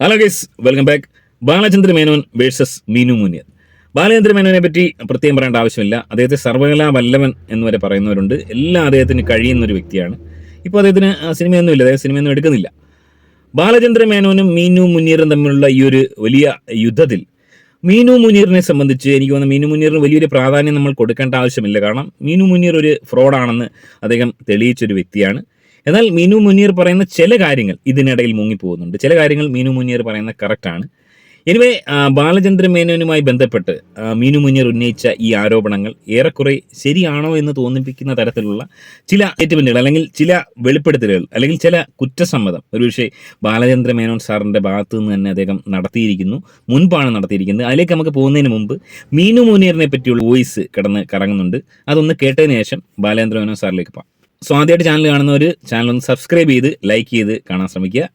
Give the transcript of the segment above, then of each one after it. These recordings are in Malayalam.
Hello guys welcome back Balachandra Menon versus Meenu Munir Balachandra മേനോനെ പറ്റി പ്രത്യേകം പറയേണ്ട ആവശ്യമില്ല. അദ്ദേഹത്തെ സർവകലാ വല്ലവൻ എന്ന് വരെ പറയുന്നവരുണ്ട്. എല്ലാം അദ്ദേഹത്തിന് കഴിയുന്ന ഒരു വ്യക്തിയാണ്. ഇപ്പോൾ അദ്ദേഹത്തിന് സിനിമയൊന്നും സിനിമയൊന്നുമില്ല. അദ്ദേഹം സിനിമയൊന്നും എടുക്കുന്നില്ല. ബാലചന്ദ്ര മേനോനും മീനു മുനീറും തമ്മിലുള്ള ഈ ഒരു വലിയ യുദ്ധത്തിൽ മീനു മുനീറിനെ സംബന്ധിച്ച് എനിക്ക് തോന്നുന്നു മീനു മുനീറിന് വലിയൊരു പ്രാധാന്യം നമ്മൾ കൊടുക്കേണ്ട ആവശ്യമില്ല. കാരണം മീനു മുനീർ ഒരു ഫ്രോഡാണെന്ന് അദ്ദേഹം തെളിയിച്ചൊരു വ്യക്തിയാണ്. എന്നാൽ മീനു മുനീർ പറയുന്ന ചില കാര്യങ്ങൾ ഇതിനിടയിൽ മുങ്ങിപ്പോകുന്നുണ്ട്. ചില കാര്യങ്ങൾ മീനു മുനീർ പറയുന്ന കറക്റ്റാണ് എനിവേ ബാലചന്ദ്ര മേനോനുമായി ബന്ധപ്പെട്ട് മീനു മുനീർ ഉന്നയിച്ച ഈ ആരോപണങ്ങൾ ഏറെക്കുറെ ശരിയാണോ എന്ന് തോന്നിപ്പിക്കുന്ന തരത്തിലുള്ള ചില സ്റ്റേറ്റ്മെന്റുകൾ അല്ലെങ്കിൽ ചില വെളിപ്പെടുത്തലുകൾ അല്ലെങ്കിൽ ചില കുറ്റസമ്മതം. ഒരുപക്ഷെ ബാലചന്ദ്ര മേനോൻ സാറിന്റെ ഭാഗത്തു നിന്ന് തന്നെ അദ്ദേഹം നടത്തിയിരിക്കുന്നു മുൻപാണ് നടത്തിയിരിക്കുന്നത്. അതിലേക്ക് നമുക്ക് പോകുന്നതിന് മുമ്പ് മീനു മുനീറിനെ പറ്റിയുള്ള വോയിസ് കിടന്ന് കറങ്ങുന്നുണ്ട്. അതൊന്ന് കേട്ടതിന് ശേഷം ബാലചന്ദ്ര മേനോൻ സാറിലേക്ക് പോകാം. സോ ചാനൽ കാണുന്ന ഒരു ചാനൽ ഒന്ന് സബ്സ്ക്രൈബ് ചെയ്ത് ലൈക്ക് ചെയ്ത് കാണാൻ ശ്രമിക്കുക.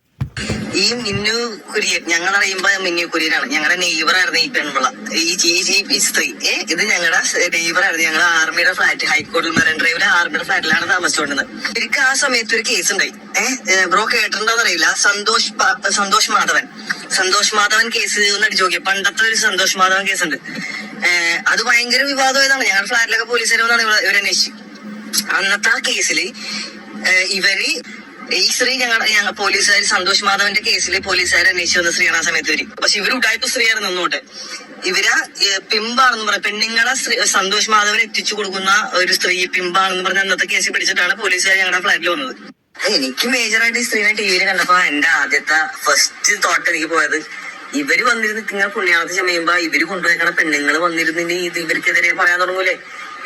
ഈ മിന്നു കുര്യൻ ഞങ്ങൾ അറിയുമ്പോ മിന്നു കുര്യനാണ്. ഞങ്ങളുടെ നെയ്ബർ ആയിരുന്നു ഈ പെൺപിള്ള. ഈ പി സ്ത്രീ. ഏ ഇത് ഞങ്ങളുടെ നെയ്ബർ ആയിരുന്നു. ഞങ്ങളുടെ ആർമിയുടെ ഫ്ലാറ്റ് ഹൈക്കോടതി മറൈൻ ഡ്രൈവിലെ ആർമിയുടെ ഫ്ലാറ്റിലാണ് താമസിച്ചുകൊണ്ടിരുന്നത് ഇവർക്ക് ആ സമയത്ത് ഒരു കേസ് ഉണ്ടായി. ഏഹ് ബ്രോ കേട്ടിട്ടുണ്ടോന്ന് അറിയില്ല സന്തോഷ് സന്തോഷ് മാധവൻ. സന്തോഷ് മാധവൻ കേസ് ഒന്ന് അടിച്ചു നോക്കിയ. പണ്ടത്തെ ഒരു സന്തോഷ് മാധവൻ കേസ് ഉണ്ട്. അത് ഭയങ്കര വിവാദമായതാണ് ഞങ്ങളുടെ ഫ്ലാറ്റിലൊക്കെ പോലീസുകാർ വന്നാണ് ഇവരന്വേഷിച്ചു അന്നത്തെ ആ കേസിൽ ഇവർ ഈ സ്ത്രീ ഞങ്ങൾ പോലീസുകാർ സന്തോഷ് മാധവന്റെ കേസിൽ പോലീസുകാർ അന്വേഷിച്ചു വന്ന സ്ത്രീയാണ് ആ സമയത്ത് വരും പക്ഷെ ഇവർ ഉടായ്പ സ്ത്രീയാണ് നിന്നോട്ട് ഇവർ പിമ്പാണെന്ന് പറയാം പെണ്ണുങ്ങളെ സന്തോഷ് മാധവൻ എത്തിച്ചു കൊടുക്കുന്ന ഒരു സ്ത്രീ പിമ്പാണെന്ന് പറഞ്ഞ അന്നത്തെ കേസിൽ പിടിച്ചിട്ടാണ് പോലീസുകാർ ഞങ്ങളുടെ ഫ്ലാറ്റിൽ വന്നത്. എനിക്ക് മേജറായിട്ട് ഈ സ്ത്രീനെ ടി വിയിൽ കണ്ടപ്പോ എന്റെ ആദ്യത്തെ ഫസ്റ്റ് തോട്ട് എനിക്ക് പോയത് ഇവർ വന്നിരുന്ന് നിങ്ങൾ പുണ്യാളത്ത് ചമയുമ്പോ ഇവർ കൊണ്ടുപോയി പെണ്ണുങ്ങൾ വന്നിരുന്നിന് ഇത് ഇവർക്കെതിരെ പറയാൻ തുടങ്ങൂലേ?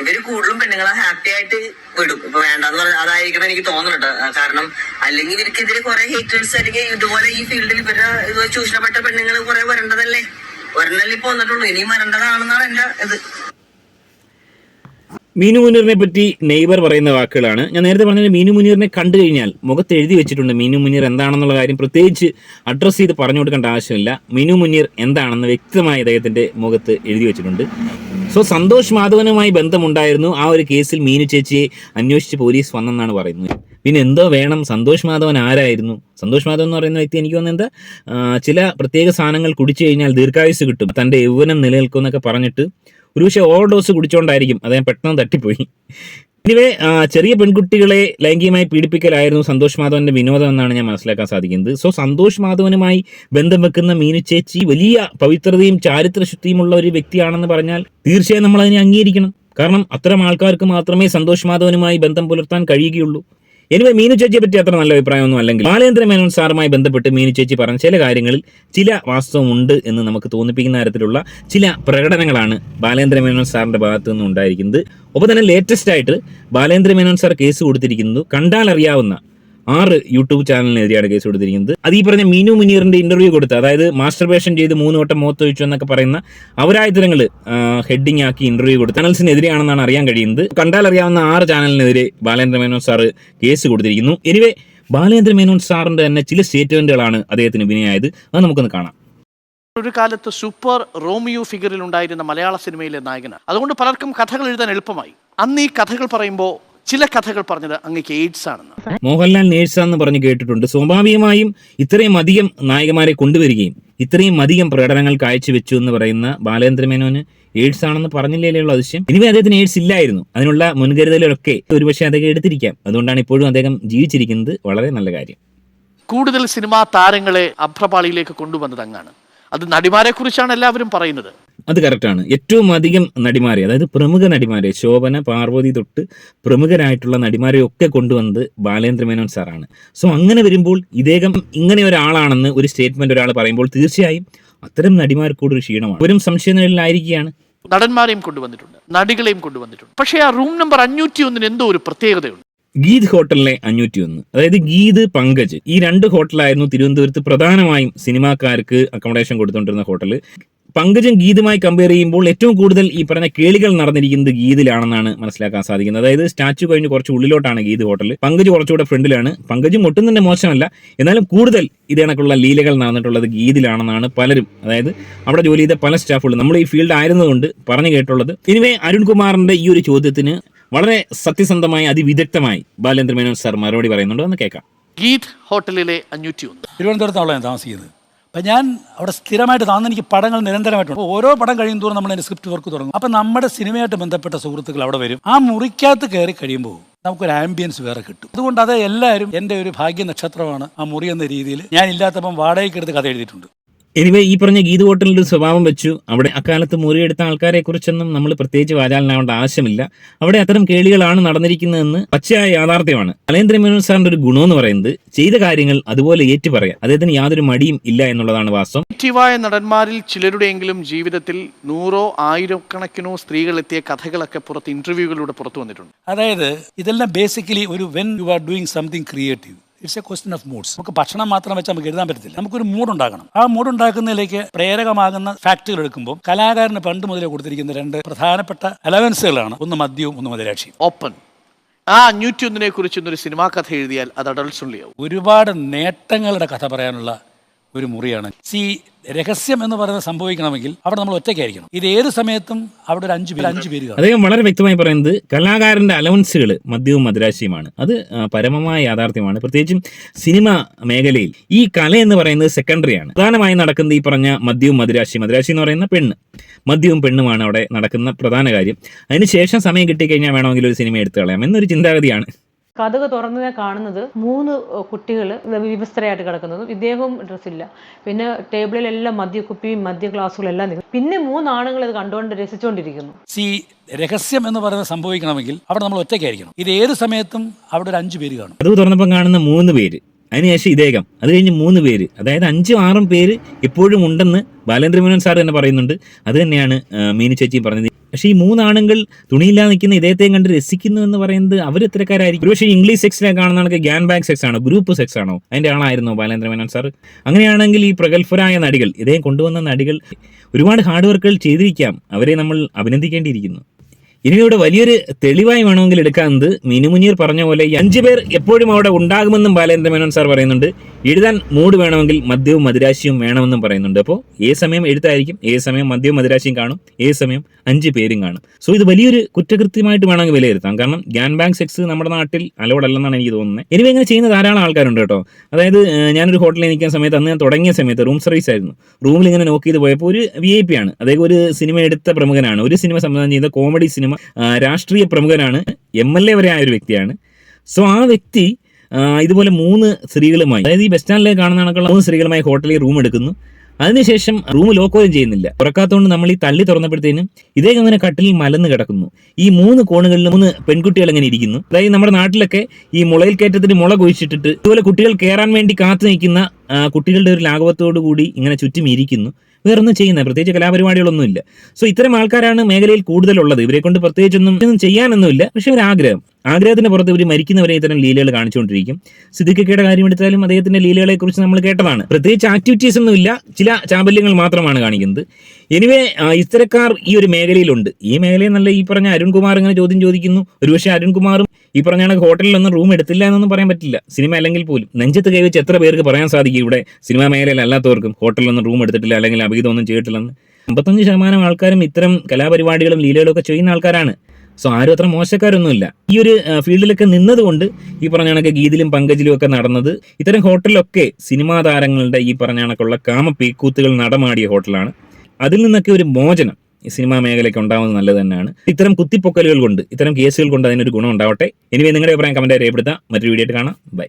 ഇവർ കൂടുതലും പെണ്ണുങ്ങളെ ഹാപ്പി ആയിട്ട് വിടും. ഇപ്പൊ വേണ്ടെന്ന് പറഞ്ഞാൽ അതായിരിക്കണം എനിക്ക് തോന്നുന്നുണ്ട് കാരണം അല്ലെങ്കിൽ ഇവർക്കെതിരെ കുറെ ഹേറ്റേഴ്സ് അല്ലെങ്കിൽ ഇതുപോലെ ഈ ഫീൽഡിൽ ഇവരുടെ ഇത് ചൂഷണപ്പെട്ട പെണ്ണുങ്ങൾ കുറെ വരേണ്ടതല്ലേ? ഒരെണ്ണല്ലേ ഇപ്പൊ വന്നിട്ടുള്ളൂ. ഇനിയും വരേണ്ടതാണെന്നാണ് എന്റെ ഇത്. മീനു മുനീറിനെ പറ്റി നെയ്ബർ പറയുന്ന വാക്കുകളാണ്. ഞാൻ നേരത്തെ പറഞ്ഞത് മീനു മുനീറിനെ കണ്ടു കഴിഞ്ഞാൽ മുഖത്ത് എഴുതി വെച്ചിട്ടുണ്ട് മീനു മുനീർ എന്താണെന്നുള്ള കാര്യം. പ്രത്യേകിച്ച് അഡ്രസ്സ് ചെയ്ത് പറഞ്ഞു കൊടുക്കേണ്ട ആവശ്യമില്ല. മീനു മുനീർ എന്താണെന്ന് വ്യക്തമായി അദ്ദേഹത്തിന്റെ മുഖത്ത് എഴുതി വെച്ചിട്ടുണ്ട്. സോ സന്തോഷ് മാധവനുമായി ബന്ധമുണ്ടായിരുന്നു. ആ ഒരു കേസിൽ മീനു ചേച്ചിയെ അന്വേഷിച്ച് പോലീസ് വന്നെന്നാണ് പറയുന്നത്. പിന്നെ എന്തോ വേണം? സന്തോഷ് മാധവൻ ആരായിരുന്നു? സന്തോഷ് മാധവൻ എന്ന് പറയുന്ന വ്യക്തി എനിക്ക് തോന്നുന്നത് ചില പ്രത്യേക സാധനങ്ങൾ കുടിച്ചു കഴിഞ്ഞാൽ ദീർഘായുസ് കിട്ടും. തന്റെ യൗവനം നിലനിൽക്കും എന്നൊക്കെ പറഞ്ഞിട്ട് ഒരുപക്ഷെ ഓവർഡോസ് കുടിച്ചുകൊണ്ടായിരിക്കും അദ്ദേഹം പെട്ടെന്ന് തട്ടിപ്പോയി. ഇനിവേ ചെറിയ പെൺകുട്ടികളെ ലൈംഗികമായി പീഡിപ്പിക്കലായിരുന്നു സന്തോഷ് മാധവന്റെ വിനോദം എന്നാണ് ഞാൻ മനസ്സിലാക്കാൻ സാധിക്കുന്നത്. സോ സന്തോഷ് മാധവനുമായി ബന്ധം വെക്കുന്ന മീനു ചേച്ചി വലിയ പവിത്രതയും ചാരിത്രശുദ്ധിയുമുള്ള ഒരു വ്യക്തിയാണെന്ന് പറഞ്ഞാൽ തീർച്ചയായും നമ്മൾ അതിനെ അംഗീകരിക്കണം. കാരണം അത്തരം ആൾക്കാർക്ക് മാത്രമേ സന്തോഷ് മാധവനുമായി ബന്ധം പുലർത്താൻ കഴിയുകയുള്ളൂ. എനിവേ മീനു ചേച്ചിയെ പറ്റി അത്ര നല്ല അഭിപ്രായമൊന്നും അല്ലെങ്കിൽ ബാലേന്ദ്ര മേനോൻ സാറുമായി ബന്ധപ്പെട്ട് മീനു ചേച്ചി പറഞ്ഞ ചില കാര്യങ്ങളിൽ ചില വാസ്തവമുണ്ട് എന്ന് നമുക്ക് തോന്നിപ്പിക്കുന്ന തരത്തിലുള്ള ചില പ്രകടനങ്ങളാണ് ബാലേന്ദ്ര മേനോൻ സാറിന്റെ ഭാഗത്തു നിന്ന് ഉണ്ടായിരിക്കുന്നത്. ഒപ്പം തന്നെ ലേറ്റസ്റ്റ് ആയിട്ട് ബാലേന്ദ്ര മേനോൻ സാർ കേസ് കൊടുത്തിരിക്കുന്നത് കണ്ടാൽ അറിയാവുന്ന ആറ് യൂട്യൂബ് ചാനലിനെതിരെയാണ് കേസ് കൊടുത്തിരിക്കുന്നത്. അത് ഈ പറഞ്ഞ മിനു മുനീറിന്റെ ഇന്റർവ്യൂ കൊടുത്ത് അതായത് മാസ്റ്റർബേഷൻ ചെയ്ത് മൂന്ന് വട്ടം മുഖത്തൊഴിച്ചു എന്നൊക്കെ പറയുന്ന അവരായത്തരങ്ങൾ ഹെഡിങ് ആക്കി ഇന്റർവ്യൂ കൊടുത്ത് ചാനൽസിനെതിരെയാണെന്നാണ് അറിയാൻ കഴിയുന്നത്. കണ്ടാൽ അറിയാവുന്ന ആറ് ചാനലിനെതിരെ ബാലേന്ദ്ര മേനോൻ സാറ് കേസ് കൊടുത്തിരിക്കുന്നു. എനിവേ ബാലേന്ദ്ര മേനോൻ സാറിന്റെ തന്നെ ചില സ്റ്റേറ്റ്മെന്റുകളാണ് അദ്ദേഹത്തിന് വിനയായത്. അത് നമുക്കൊന്ന് കാണാം. ഒരു കാലത്ത് സൂപ്പർ റോമിയോ ഫിഗറിൽ ഉണ്ടായിരുന്ന മലയാള സിനിമയിലെ നായകനാണ്. അതുകൊണ്ട് പലർക്കും കഥകൾ എഴുതാൻ എളുപ്പമായി. അന്ന് ഈ കഥകൾ പറയുമ്പോൾ ചില കഥകൾ പറഞ്ഞത് അങ്ങേക്ക് എയ്ഡ്സ് ആണെന്ന്. മോഹൻലാൽ നേഴ്സാന്ന് പറഞ്ഞ് കേട്ടിട്ടുണ്ട്. സ്വാഭാവികമായും ഇത്രയും അധികം നായകന്മാരെ കൊണ്ടുവരികയും ഇത്രയും അധികം പ്രകടനങ്ങൾ കാഴ്ചവെച്ചു എന്ന് പറയുന്ന ബാലേന്ദ്ര മേനോന് എയ്ഡ്സ് ആണെന്ന് പറഞ്ഞില്ലേ ഉള്ള അതിശയം. ഇനിവേ അദ്ദേഹത്തിന് എയ്ഡ്സ് ഇല്ലായിരുന്നു. അതിനുള്ള മുൻകരുതലുകളൊക്കെ ഒരുപക്ഷെ അദ്ദേഹം എടുത്തിരിക്കാം. അതുകൊണ്ടാണ് ഇപ്പോഴും അദ്ദേഹം ജീവിച്ചിരിക്കുന്നത്. വളരെ നല്ല കാര്യം. കൂടുതൽ സിനിമാ താരങ്ങളെ അഭ്രപാളിയിലേക്ക് കൊണ്ടുവന്നത് അങ്ങാണ്. അത് നടിമാരെ കുറിച്ചാണ് എല്ലാവരും പറയുന്നത്. അത് കറക്റ്റാണ് ഏറ്റവും അധികം നടിമാരെ അതായത് പ്രമുഖ നടിമാരെ ശോഭന പാർവതി തൊട്ട് പ്രമുഖരായിട്ടുള്ള നടിമാരെ ഒക്കെ കൊണ്ടുവന്നത് ബാലേന്ദ്ര മേനോൻ സാറാണ്. സോ അങ്ങനെ വരുമ്പോൾ ഇദ്ദേഹം ഇങ്ങനെ ഒരാളാണെന്ന് ഒരു സ്റ്റേറ്റ്മെന്റ് ഒരാൾ പറയുമ്പോൾ തീർച്ചയായും അത്തരം നടിമാർക്കൂടെ ഒരു ക്ഷീണമാണ്. അവരും സംശയങ്ങളിലായിരിക്കുകയാണ് നടന്മാരെയും കൊണ്ടുവന്നിട്ടുണ്ട് നടികളെയും കൊണ്ടുവന്നിട്ടുണ്ട്. പക്ഷേ ആ റൂം നമ്പർ അഞ്ഞൂറ്റി ഒന്നിന് എന്തോ ഒരു പ്രത്യേകതയുണ്ട്. ഗീത് ഹോട്ടലിലെ അഞ്ഞൂറ്റി ഒന്ന് അതായത് ഗീത് പങ്കജ്. ഈ രണ്ട് ഹോട്ടലായിരുന്നു തിരുവനന്തപുരത്ത് പ്രധാനമായും സിനിമാക്കാർക്ക് അക്കോമഡേഷൻ കൊടുത്തുകൊണ്ടിരുന്ന ഹോട്ടൽ പങ്കജും ഗീതുമായി കമ്പയർ ചെയ്യുമ്പോൾ ഏറ്റവും കൂടുതൽ ഈ പറഞ്ഞ കേളികൾ നടന്നിരിക്കുന്നത് ഗീതിലാണെന്നാണ് മനസ്സിലാക്കാൻ സാധിക്കുന്നത്. അതായത് സ്റ്റാച്ചു കഴിഞ്ഞ് കുറച്ച് ഉള്ളിലോട്ടാണ് ഗീത് ഹോട്ടൽ പങ്കജ് കുറച്ചുകൂടെ ഫ്രണ്ടിലാണ്. പങ്കജും ഒട്ടും തന്നെ മോശമല്ല. എന്നാലും കൂടുതൽ ഇത് കണക്കുള്ള ലീലകൾ നടന്നിട്ടുള്ളത് ഗീതിലാണെന്നാണ് പലരും. അതായത് അവിടെ ജോലി ചെയ്ത പല സ്റ്റാഫുകളും നമ്മൾ ഈ ഫീൽഡ് ആയിരുന്നതുകൊണ്ട് പറഞ്ഞു കേട്ടുള്ളത് ഇനിവേ അരുൺകുമാറിന്റെ ഈ ഒരു ചോദ്യത്തിന് വളരെ സത്യസന്ധമായി അതിവിദഗ്ധമായി ബാലേന്ദ്ര മേനോൻ സാർ മറുപടി പറയുന്നുണ്ട് എന്ന് കേൾക്കാം. ഗീത് ഹോട്ടലിലെ അഞ്ഞൂറ്റി ഒന്ന് തിരുവനന്തപുരത്താണല്ലോ ഞാൻ താമസിക്കുന്നത്. അപ്പം ഞാൻ അവിടെ സ്ഥിരമായിട്ട് താന്ന് എനിക്ക് പടങ്ങൾ നിരന്തരമായിട്ടുണ്ട് അപ്പോൾ ഓരോ പടം കഴിയും തോറും നമ്മൾ അതിന്റെ സ്ക്രിപ്റ്റ് വർക്ക് തുടങ്ങും. അപ്പം നമ്മുടെ സിനിമയായിട്ട് ബന്ധപ്പെട്ട സുഹൃത്തുക്കൾ അവിടെ വരും. ആ മുറിക്കകത്ത് കയറി കഴിയുമ്പോൾ നമുക്കൊരു ആംബിയൻസ് വേറെ കിട്ടും. അതുകൊണ്ട് അത് എല്ലാവരും എന്റെ ഒരു ഭാഗ്യ നക്ഷത്രമാണ് ആ മുറി എന്ന രീതിയിൽ ഞാൻ ഇല്ലാത്തപ്പം വാടകയ്ക്കെടുത്ത് കഥ എഴുതിയിട്ടുണ്ട്. എനിവേ ഈ പറഞ്ഞ ഗീത് ഹോട്ടലിന്റെ ഒരു സ്വഭാവം വെച്ചു. അവിടെ അക്കാലത്ത് മുറിയെടുത്ത ആൾക്കാരെ കുറിച്ചൊന്നും നമ്മൾ പ്രത്യേകിച്ച് വാചാലനാവേണ്ട ആവശ്യമില്ല. അവിടെ അത്തരം കേളികളാണ് നടന്നിരിക്കുന്നതെന്ന് പച്ചയായ യാഥാർത്ഥ്യമാണ്. അലേന്ദ്ര മേനോൻ സാറിന്റെ ഒരു ഗുണമെന്ന് പറയുന്നത് ചെയ്ത കാര്യങ്ങൾ അതുപോലെ ഏറ്റു പറയാം അദ്ദേഹത്തിന് യാതൊരു മടിയും ഇല്ല എന്നുള്ളതാണ് വാസ്തവം. ആക്റ്റീവായ നടന്മാരിൽ ചിലരുടെയെങ്കിലും ജീവിതത്തിൽ നൂറോ ആയിരക്കണക്കിനോ സ്ത്രീകൾ എത്തിയ കഥകളൊക്കെ പുറത്ത് ഇന്റർവ്യൂകളിലൂടെ പുറത്തു വന്നിട്ടുണ്ട്. അതായത് ഇതെല്ലാം ബേസിക്കലി ഒരു when you are doing something creative it's a question of moods നമുക്ക് ഭക്ഷണം മാത്രം വെച്ച് നമുക്ക് എഴുതാൻ പറ്റത്തില്ല. നമുക്കൊരു മൂഡ് ഉണ്ടാക്കണം ആ മൂഡ് ഉണ്ടാക്കുന്നതിലേക്ക് പ്രേരകമാകുന്ന ഫാക്ടുകൾ എടുക്കുമ്പോൾ കലാകാരന് പണ്ട് മുതലേ കൊടുത്തിരിക്കുന്ന രണ്ട് പ്രധാനപ്പെട്ട അലവൻസുകളാണ്. ഒന്ന് മദ്യവും ഒന്ന് മദിരാക്ഷിയും. ഓപ്പൺ ആ അഞ്ഞൂറ്റി ഒന്നിനെ കുറിച്ച് ഒരു സിനിമാ കഥ എഴുതിയാൽ അത് അടൽസുള്ളിയാവും ഒരുപാട് നേട്ടങ്ങളുടെ കഥ പറയാനുള്ള ഒരു മുറിയാണ്. സി രഹസ്യം എന്ന് പറയുന്നത് സംഭവിക്കണമെങ്കിൽ അവിടെ നമ്മൾ ഒറ്റയ്ക്കായിരിക്കണം. ഇത് ഏത് സമയത്തും അവിടെ ഒരു അഞ്ചു പേര് അഞ്ചു പേര് അദ്ദേഹം വളരെ വ്യക്തമായി പറയുന്നത് കലാകാരന്റെ അലവൻസുകൾ മദ്യവും മദ്രാശിയുമാണ്. അത് പരമമായ യാഥാർത്ഥ്യമാണ്. പ്രത്യേകിച്ചും സിനിമ മേഖലയിൽ ഈ കല എന്ന് പറയുന്നത് സെക്കൻഡറി ആണ് പ്രധാനമായി നടക്കുന്നത് ഈ പറഞ്ഞ മദ്യവും മദ്രാശി മദ്രാശി എന്ന് പറയുന്ന പെണ്ണ്. മദ്യവും പെണ്ണുമാണ് അവിടെ നടക്കുന്ന പ്രധാന കാര്യം. അതിനുശേഷം സമയം കിട്ടിക്കഴിഞ്ഞാൽ വേണമെങ്കിൽ ഒരു സിനിമ എടുത്തു കളയാം. എന്നൊരു ചിന്താഗതിയാണ്. കഥക് തുറന്നതിനെ കാണുന്നത് മൂന്ന് കുട്ടികൾ വിവസ്ത്രയായിട്ട് കിടക്കുന്നതും. ഇദ്ദേഹവും ഡ്രസ്സില്ല. പിന്നെ ടേബിളിലെല്ലാം മദ്യക്കുപ്പിയും മദ്യ ഗ്ലാസ്സുകളെല്ലാം നിൽക്കും പിന്നെ മൂന്നാണുങ്ങൾ ഇത് കണ്ടുകൊണ്ട് രസിച്ചുകൊണ്ടിരിക്കുന്നു. സി രഹസ്യം എന്ന് പറയുന്നത് സംഭവിക്കണമെങ്കിൽ അവിടെ നമ്മൾ ഒറ്റയ്ക്കായിരിക്കണം. ഇത് ഏത് സമയത്തും അവിടെ ഒരു അഞ്ചു പേര് കാണും. അത് തുറന്നപ്പോൾ കാണുന്ന മൂന്ന് പേര്. അതിനുശേഷം ഇദ്ദേഹം. അത് കഴിഞ്ഞ് മൂന്ന് പേര്. അതായത് അഞ്ചും ആറും പേര് ഇപ്പോഴും ഉണ്ടെന്ന് ബാലേന്ദ്രമോഹൻ മേനോൻ സാർ തന്നെ പറയുന്നുണ്ട്. അത് തന്നെയാണ് മീനു ചേച്ചിയും പറഞ്ഞത്. പക്ഷേ ഈ മൂന്നാണുങ്ങൾ തുണിയില്ലാതെ നിൽക്കുന്ന ഇദ്ദേഹത്തെയും കണ്ട് രസിക്കുന്നു എന്ന് പറയുന്നത് അവർ ഇത്തരക്കാരായിരിക്കും. പക്ഷേ ഇംഗ്ലീഷ് സെക്സിനെ കാണുന്ന കണക്ക് ഗ്യാൻ ബാഗ് സെക്സ് ആണോ ഗ്രൂപ്പ് സെക്സ് ആണോ അതിന്റെ ആളായിരുന്നോ ബാലേന്ദ്ര മേനോൻ സാർ അങ്ങനെയാണെങ്കിൽ ഈ പ്രഗത്ഭരായ നടികൾ ഇദ്ദേഹം കൊണ്ടുവന്ന നടികൾ ഒരുപാട് ഹാർഡ് വർക്കുകൾ ചെയ്തിരിക്കാം. അവരെ നമ്മൾ അഭിനന്ദിക്കേണ്ടിയിരിക്കുന്നു. ഇനി ഇവിടെ വലിയൊരു തെളിവായി വേണമെങ്കിൽ എടുക്കാവുന്നത് മിനുമുനീർ പറഞ്ഞ പോലെ ഈ അഞ്ചു പേർ എപ്പോഴും അവിടെ ഉണ്ടാകുമെന്നും ബാലേന്ദ്ര മേനോൻ സാർ പറയുന്നുണ്ട്. എഴുതാൻ മൂഡ് വേണമെങ്കിൽ മദ്യവും മദിരാശിയും വേണമെന്നും പറയുന്നുണ്ട്. അപ്പോൾ ഏത് സമയം എഴുത്തായിരിക്കും. ഏത് സമയം മദ്യവും മദിരാശിയും കാണും. ഏത് സമയം അഞ്ച് പേരും കാണും. സോ ഇത് വലിയൊരു കുറ്റകൃത്യമായിട്ട് വേണമെങ്കിൽ വിലയിരുത്താം. കാരണം ഗ്യാൻ ബാങ്ക് സെക്സ് നമ്മുടെ നാട്ടിൽ അലവടല്ലെന്നാണ് എനിക്ക് തോന്നുന്നത്. എനിവേ ഇങ്ങനെ ചെയ്യുന്ന ധാരാളം ആൾക്കാരുണ്ട് കേട്ടോ. അതായത് ഞാനൊരു ഹോട്ടലിൽ നിൽക്കുന്ന സമയത്ത് അന്ന് ഞാൻ തുടങ്ങിയ സമയത്ത് റൂം സർവീസ് ആയിരുന്നു. റൂമിൽ ഇങ്ങനെ നോക്കി ചെയ്ത് പോയപ്പോൾ ഒരു വി ഐ പി ആണ്. അതായത് ഒരു സിനിമ എടുത്ത പ്രമുഖനാണ്. ഒരു സിനിമ സംവിധാനം ചെയ്ത കോമഡി സിനിമ രാഷ്ട്രീയ പ്രമുഖനാണ് എം എൽ എ വരെ ആയ ഒരു വ്യക്തിയാണ്. സോ ആ വ്യക്തി ഇതുപോലെ മൂന്ന് സ്ത്രീകളുമായി. അതായത് ഈ ബസ് സ്റ്റാൻഡിൽ കാണുന്ന കണക്കുള്ള മൂന്ന് സ്ത്രീകളുമായി ഹോട്ടലിൽ റൂം എടുക്കുന്നു. അതിനുശേഷം റൂം ലോക്കോയും ചെയ്യുന്നില്ല. തുറക്കാത്തതുകൊണ്ട് നമ്മൾ ഈ തള്ളി തുറന്നപ്പോഴത്തേനും ഇതേ അങ്ങനെ കട്ടിലിൽ മലന്ന് കിടക്കുന്നു. ഈ മൂന്ന് കോണുകളിൽ മൂന്ന് പെൺകുട്ടികൾ അങ്ങനെ ഇരിക്കുന്നു. അതായത് നമ്മുടെ നാട്ടിലൊക്കെ ഈ മുളയിൽ കയറ്റത്തിന് മുള കുഴിച്ചിട്ടിട്ട് ഇതുപോലെ കുട്ടികൾ കയറാൻ വേണ്ടി കാത്തു നിൽക്കുന്ന കുട്ടികളുടെ ഒരു ലാഘവത്തോടു കൂടി ഇങ്ങനെ ചുറ്റും ഇരിക്കുന്നു. വേറൊന്നും ചെയ്യുന്ന പ്രത്യേകിച്ച് കലാപരിപാടികളൊന്നുമില്ല. സോ ഇത്തരം ആൾക്കാരാണ് മേഖലയിൽ കൂടുതലുള്ളത്. ഇവരെ കൊണ്ട് പ്രത്യേകിച്ചൊന്നും ചെയ്യാനൊന്നുമില്ല. പക്ഷെ ഒരു ആഗ്രഹം ആഗ്രഹത്തിന് പുറത്ത് ഇവർ മരിക്കുന്നവരെ ഇത്തരം ലീലകൾ കാണിച്ചുകൊണ്ടിരിക്കും. സിദ്ദിഖയുടെ കാര്യം എടുത്താലും അദ്ദേഹത്തിന്റെ ലീലകളെ കുറിച്ച് നമ്മൾ കേട്ടതാണ്. പ്രത്യേകിച്ച് ആക്ടിവിറ്റീസ് ഒന്നുമില്ല ചില ചാബല്യങ്ങൾ മാത്രമാണ് കാണിക്കുന്നത്. എനിവേ ഇത്തരക്കാർ ഈ ഒരു മേഖലയിലുണ്ട്. ഈ മേഖലയിൽ നല്ല ഈ പറഞ്ഞ അരുൺകുമാർ ഇങ്ങനെ ചോദ്യം ചോദിക്കുന്നു. ഒരുപക്ഷെ അരുൺകുമാറും ഈ പറഞ്ഞ ഹോട്ടലിലൊന്നും റൂം എടുത്തില്ല എന്നൊന്നും പറയാൻ പറ്റില്ല. സിനിമ അല്ലെങ്കിൽ പോലും. നെഞ്ചത്ത് കൈവച്ച് എത്ര പേർക്ക് പറയാൻ സാധിക്കും ഇവിടെ? സിനിമാ മേഖലയിൽ അല്ലാത്തവർക്കും ഹോട്ടലിലൊന്നും റൂം എടുത്തിട്ടില്ല അല്ലെങ്കിൽ അഭിഹിതമൊന്നും ചെയ്തിട്ടില്ലെന്ന്. അമ്പത്തഞ്ച് ശതമാനം ആൾക്കാരും ഇത്തരം കലാപരിപാടികളും ലീലകളും ഒക്കെ ചെയ്യുന്ന ആൾക്കാരാണ്. സോ ആരും അത്ര മോശക്കാരൊന്നുമില്ല. ഈ ഒരു ഫീൽഡിലൊക്കെ നിന്നതുകൊണ്ട് ഈ പറഞ്ഞ കണക്ക് ഗീതിലും പങ്കജിലും ഒക്കെ നടന്നത് ഇത്തരം ഹോട്ടലൊക്കെ സിനിമാ താരങ്ങളുടെ ഈ പറഞ്ഞ കണക്കുള്ള കാമ പീക്കൂത്തുകൾ നടമാടിയ ഹോട്ടലാണ്. അതിൽ നിന്നൊക്കെ ഒരു മോചനം ഈ സിനിമാ മേഖലയ്ക്ക് ഉണ്ടാവുന്നത് നല്ലത് തന്നെയാണ്. ഇത്തരം കുത്തിപ്പൊക്കലുകൾ കൊണ്ട് ഇത്തരം കേസുകൾ കൊണ്ട് അതിനൊരു ഗുണം ഉണ്ടാവട്ടെ. എനിവേ നിങ്ങളുടെ അഭിപ്രായം കമന്റ് രേഖപ്പെടുത്താം. മറ്റൊരു വീഡിയോ ആയിട്ട് കാണാം. ബൈ